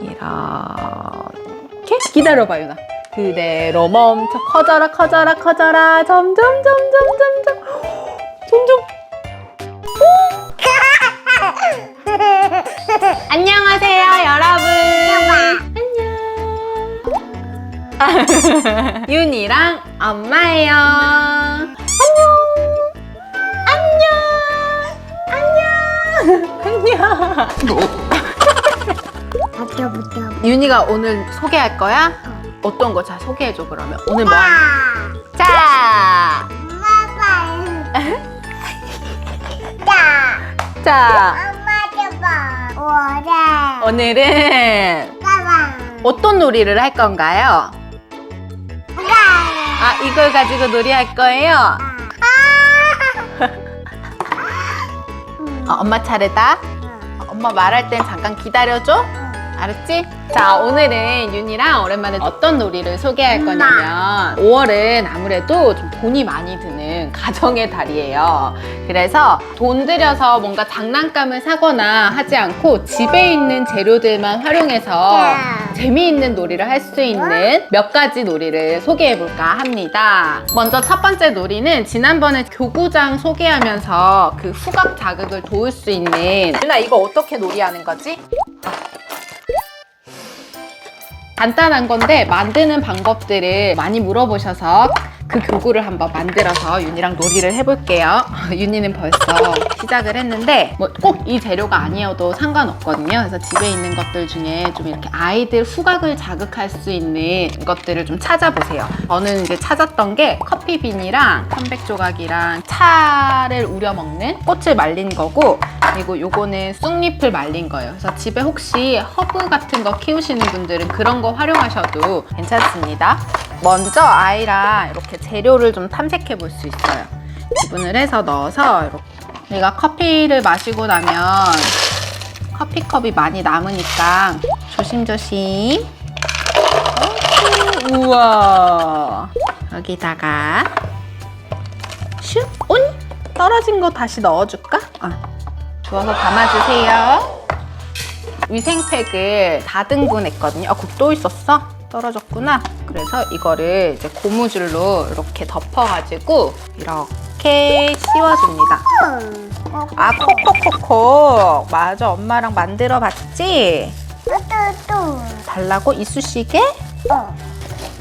이렇게 기다려봐 유나. 그대로 멈춰. 커져라 커져라 커져라. 점점 점점 점점. 점점. 안녕하세요 여러분. 안녕. 윤이랑 엄마예요. 안녕. 안녕. 안녕. 안녕 윤이가 오늘 소개할 거야? 어떤 거? 자 소개해줘 그러면. 오늘 뭐 하는 아 자, 엄마 봐 자, 자 엄마 줘봐. 오래 오늘은 가봐 어떤 놀이를 할 건가요? 아 이걸 가지고 놀이할 거예요? 어, 엄마 차례다. 어, 엄마 말할 땐 잠깐 기다려줘 알았지? 자 오늘은 윤이랑 오랜만에 어떤 놀이를 소개할 거냐면 5월은 아무래도 좀 돈이 많이 드는 가정의 달이에요 그래서 돈 들여서 뭔가 장난감을 사거나 하지 않고 집에 있는 재료들만 활용해서 재미있는 놀이를 할 수 있는 몇 가지 놀이를 소개해 볼까 합니다. 먼저 첫 번째 놀이는 지난번에 교구장 소개하면서 그 후각 자극을 도울 수 있는 누나 이거 어떻게 놀이하는 거지? 간단한 건데 만드는 방법들을 많이 물어보셔서 그 교구를 한번 만들어서 윤이랑 놀이를 해볼게요. 윤이는 벌써 시작을 했는데 뭐 꼭 이 재료가 아니어도 상관없거든요. 그래서 집에 있는 것들 중에 좀 이렇게 아이들 후각을 자극할 수 있는 것들을 좀 찾아보세요. 저는 이제 찾았던 게 커피빈이랑 편백 조각이랑 차를 우려 먹는 꽃을 말린 거고 그리고 요거는 쑥잎을 말린 거예요. 그래서 집에 혹시 허브 같은 거 키우시는 분들은 그런 거 활용하셔도 괜찮습니다. 먼저 아이랑 이렇게 재료를 좀 탐색해 볼 수 있어요. 구분을 해서 넣어서 이렇게 내가 커피를 마시고 나면 커피컵이 많이 남으니까 조심조심. 어, 우와. 여기다가 슉 온! 떨어진 거 다시 넣어줄까? 아, 주워서 담아주세요. 위생팩을 4등분 했거든요. 아, 또 있었어? 떨어졌구나. 그래서 이거를 이제 고무줄로 이렇게 덮어가지고 이렇게 씌워줍니다. 아, 콕콕콕콕. 맞아, 엄마랑 만들어 봤지? 또 또 달라고? 이쑤시개? 어.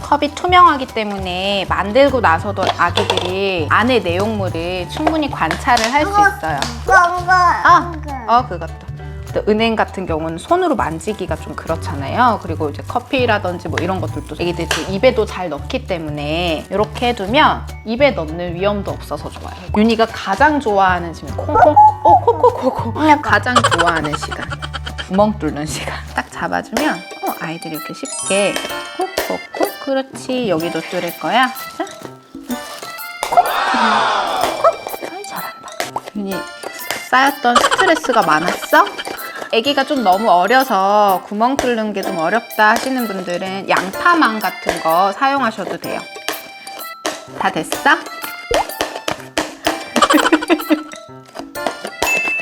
컵이 투명하기 때문에 만들고 나서도 아기들이 안에 내용물을 충분히 관찰을 할 수 있어요. 아, 어 그것도. 또 은행 같은 경우는 손으로 만지기가 좀 그렇잖아요. 그리고 이제 커피라든지 뭐 이런 것들도 애기들이 또 입에도 잘 넣기 때문에 이렇게 해두면 입에 넣는 위험도 없어서 좋아요. 윤희가 가장 좋아하는 지금 콩콩, 어 코코코코 가장 좋아하는 시간. 구멍 뚫는 시간. 딱 잡아주면 어, 아이들이 이렇게 쉽게 콕콕콕 그렇지 여기도 뚫을 거야. 자, 콕, 콕. 아이 잘한다. 윤희 쌓였던 스트레스가 많았어? 아기가 좀 너무 어려서 구멍 뚫는 게 좀 어렵다 하시는 분들은 양파망 같은 거 사용하셔도 돼요. 다 됐어?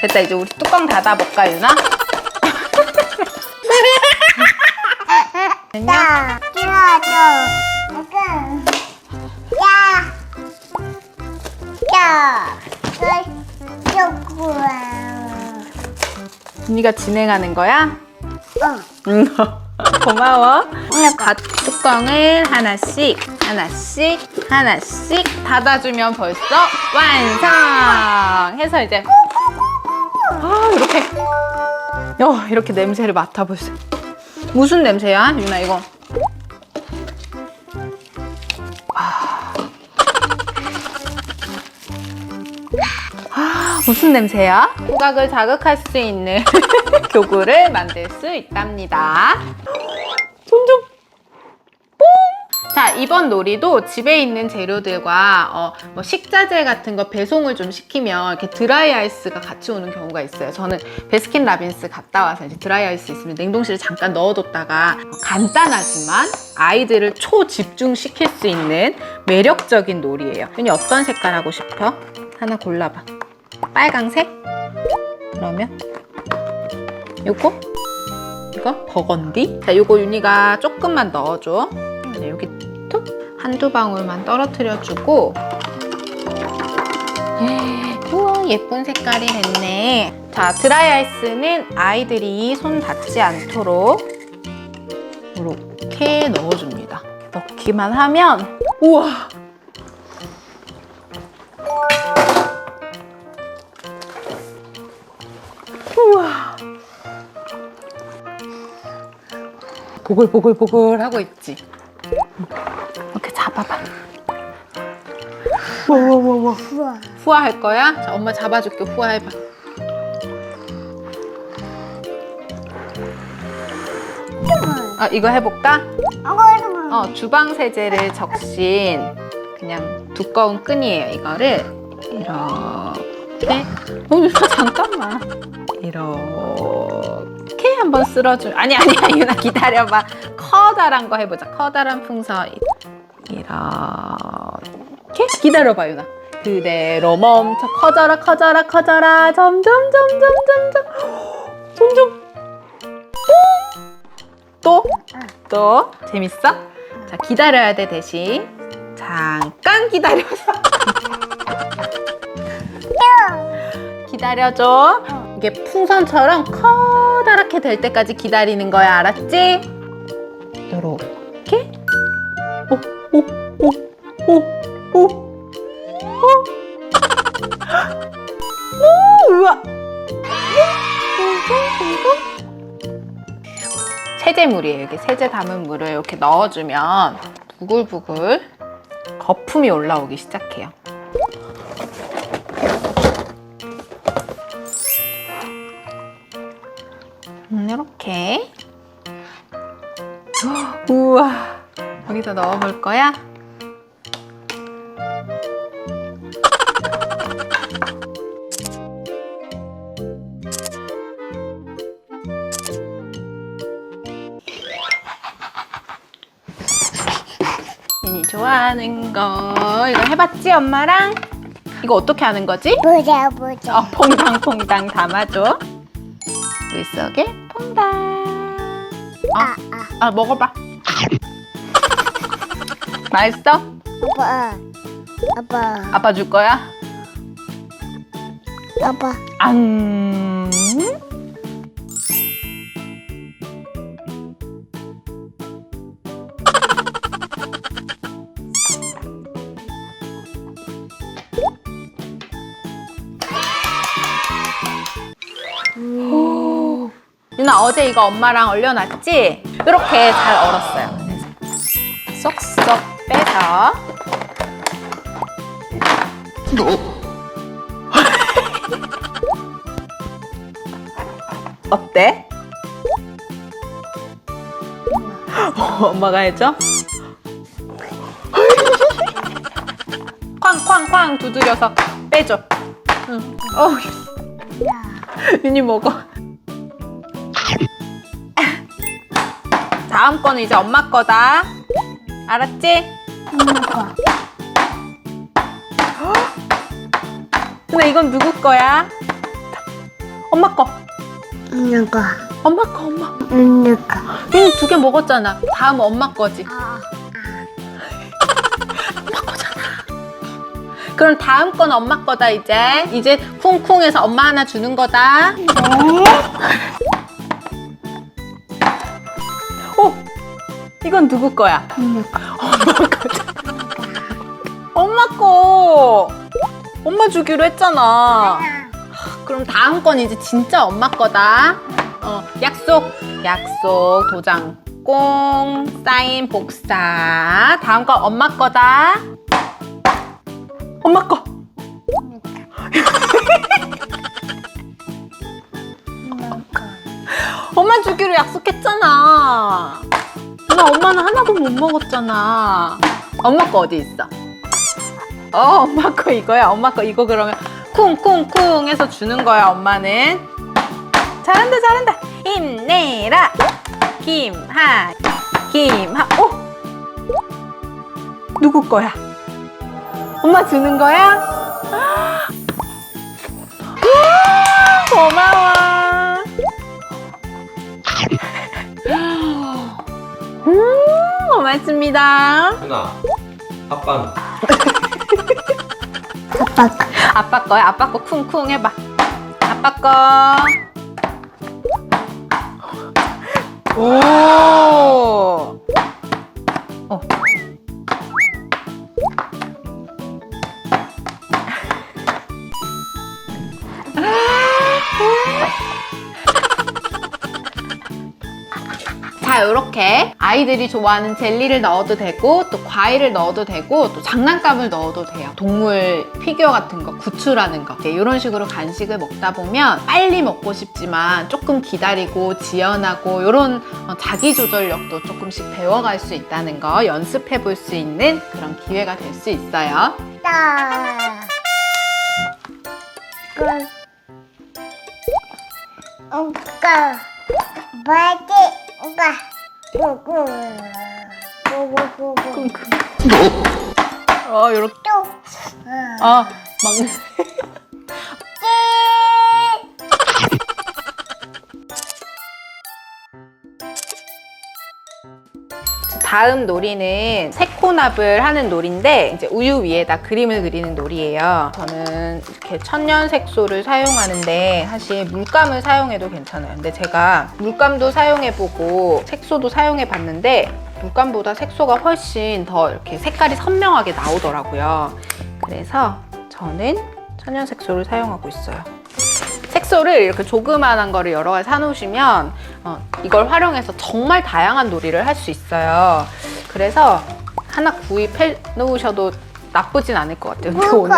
됐다 이제 우리 뚜껑 닫아볼까 유나? 자, 끼워줘. 약간. 야. 야. 그, 요구야. 언니가 진행하는 거야? 어. 응. 고마워. 갓 뚜껑을 하나씩, 하나씩, 하나씩 닫아주면 벌써 완성! 해서 이제, 아, 이렇게, 야, 이렇게 냄새를 맡아보세요. 무슨 냄새야, 유나, 이거? 아, 무슨 냄새야? 후각을 자극할 수 있는 교구를 만들 수 있답니다. 점점 뽕! 자, 이번 놀이도 집에 있는 재료들과 어, 뭐 식자재 같은 거 배송을 좀 시키면 이렇게 드라이 아이스가 같이 오는 경우가 있어요. 저는 베스킨 라빈스 갔다 와서 이제 드라이 아이스 있으면 냉동실에 잠깐 넣어뒀다가 간단하지만 아이들을 초집중시킬 수 있는 매력적인 놀이예요. 윤이 어떤 색깔 하고 싶어? 하나 골라봐. 빨강색? 그러면 요거? 이거 버건디. 자, 요거 윤희가 조금만 넣어줘. 자, 여기 툭 한두 방울만 떨어뜨려주고. 예, 우와 예쁜 색깔이 됐네. 자, 드라이 아이스는 아이들이 손 닿지 않도록 이렇게 넣어줍니다. 넣기만 하면 우와. 우와. 보글보글보글 하고 있지. 잡아봐. 와와와와. 우와. 후아 할 거야? 자, 엄마 잡아줄게. 후아 해봐. 아, 이거 해볼까? 어, 주방 세제를 적신 그냥 두꺼운 끈이에요. 이거를 이렇게. 어, 유나 잠깐만. 이렇게 한번 쓸어줄. 아니 아니야 유나 기다려봐. 커다란 거 해보자. 커다란 풍선 이렇게 기다려봐 유나. 그대로 멈춰 커져라 커져라 커져라. 점점 점점 점점. 점점. 또? 또? 재밌어? 자 기다려야 돼 대신. 잠깐 기다려서 기다려줘. 이게 풍선처럼 커다랗게 될 때까지 기다리는 거야 알았지? 요렇게 오오오오오 오 오 우와 세제물이에요. 이게 세제 담은 물을 이렇게 넣어주면 부글부글 거품이 올라오기 시작해요. 음, 이렇게. 우와. 여기다 넣어볼 거야? 하는 거 이거 해봤지 엄마랑? 이거 어떻게 하는 거지? 보자 보자. 어, 퐁당퐁당 담아줘 물 속에 퐁당 아, 아. 아 먹어봐 맛있어? 아빠. 아빠. 아빠 줄 거야? 아빠. 안 나 어제 이거 엄마랑 얼려놨지? 이렇게 잘 얼었어요. 쏙쏙 빼서 어때? 어, 엄마가 해줘? 쾅쾅쾅 두드려서 빼줘. 응. 어, 윤이 먹어. 다음 거는 이제 엄마 거다. 알았지? 엄마가. 근데 이건 누구 거야? 엄마 거. 엄마가. 엄마 거, 엄마. 엄마가. 윤이 두개 먹었잖아. 다음 엄마 거지. 아. 엄마 거잖아. 그럼 다음 건 엄마 거다 이제. 이제 쿵쿵해서 엄마 하나 주는 거다. 네. 이건 누구 거야? 엄마 거잖아. 엄마 거. 엄마 주기로 했잖아. 그럼 다음 건 이제 진짜 엄마 거다. 어, 약속. 약속. 도장 꽁. 사인 복사. 다음 건 엄마 거다. 엄마 거. 엄마 주기로 약속했잖아. 누나 엄마는 하나도 못 먹었잖아. 엄마 거 어디 있어? 어, 엄마 거 이거야. 엄마 거 이거 그러면 쿵쿵쿵 해서 주는 거야, 엄마는. 잘한다, 잘한다. 힘내라. 김하, 김하. 오! 누구 거야? 엄마 주는 거야? 우와, 고마워. 음, 고맙습니다. 아빠는? 아빠 거. 아빠 거야? 아빠 거 쿵쿵 해봐. 아빠 거. 오. 어. 자, 이렇게 아이들이 좋아하는 젤리를 넣어도 되고 또 과일을 넣어도 되고 또 장난감을 넣어도 돼요. 동물 피규어 같은 거, 구출하는 거. 이런 식으로 간식을 먹다 보면 빨리 먹고 싶지만 조금 기다리고 지연하고 이런 자기 조절력도 조금씩 배워갈 수 있다는 거 연습해 볼 수 있는 그런 기회가 될 수 있어요. 따. 꿀. 오까. 바지. 오까. 꾸꾸꾸꾸. 어, 이렇게. 또. 어, 먹 다음 놀이는 새코납을 하는 놀인데 이제 우유 위에다 그림을 그리는 놀이에요. 저는 이렇게 천연 색소를 사용하는데 사실 물감을 사용해도 괜찮아요. 근데 제가 물감도 사용해보고 색소도 사용해봤는데 물감보다 색소가 훨씬 더 이렇게 색깔이 선명하게 나오더라고요. 그래서 저는 천연 색소를 사용하고 있어요. 색소를 이렇게 조그만한 거를 여러 가지 사놓으시면 어, 이걸 활용해서 정말 다양한 놀이를 할 수 있어요. 그래서 하나 구입해 놓으셔도 나쁘진 않을 것 같아요. 근데 오늘,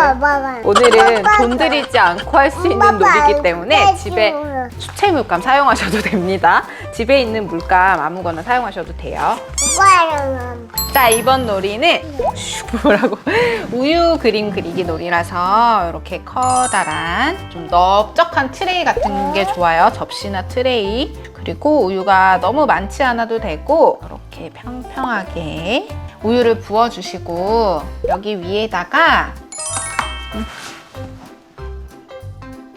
오늘은 돈 들이지 않고 할 수 있는 놀이기 때문에 집에 수채 물감 사용하셔도 됩니다. 집에 있는 물감 아무거나 사용하셔도 돼요. 자 이번 놀이는 슈, 뭐라고 우유 그림 그리기 놀이라서 이렇게 커다란 좀 넓적한 트레이 같은 게 좋아요 접시나 트레이 그리고 우유가 너무 많지 않아도 되고 이렇게 평평하게 우유를 부어주시고 여기 위에다가 음,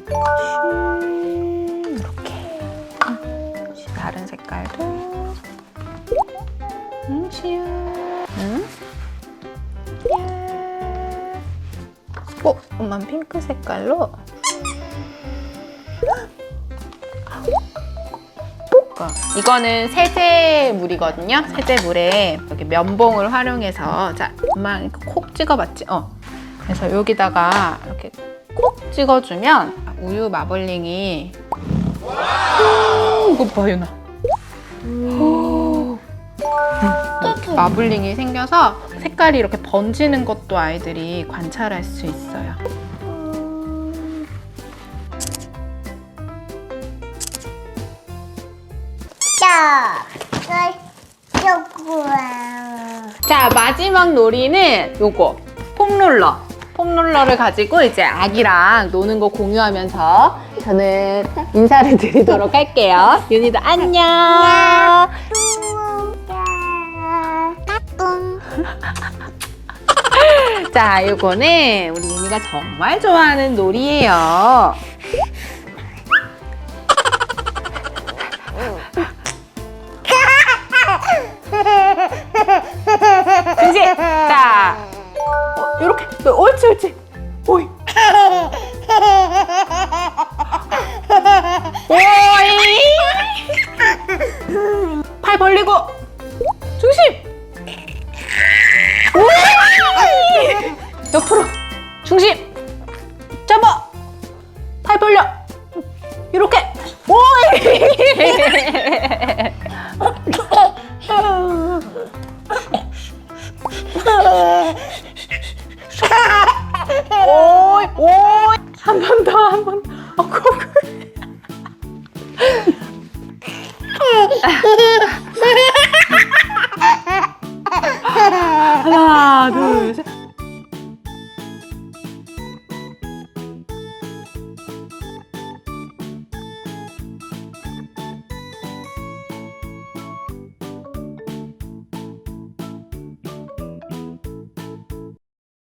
슈, 이렇게 음, 다른 색깔도 음, 시우. 음? 야. 어, 엄마는 핑크 색깔로. 어, 이거는 세제물이거든요. 세제물에 여기 면봉을 활용해서 자, 엄마 이렇게 콕 찍어봤지? 어. 그래서 여기다가 이렇게 콕 찍어주면 우유 마블링이 오, 이거 봐, 유나. 오. 이렇게 마블링이 생겨서 색깔이 이렇게 번지는 것도 아이들이 관찰할 수 있어요. 자, 마지막 놀이는 요거. 폼롤러. 폼롤러를 가지고 이제 아기랑 노는 거 공유하면서 저는 인사를 드리도록 할게요. 윤희도 안녕. 자, 요거는 우리 윤희가 정말 좋아하는 놀이에요. 옳지, 옳지. Oh,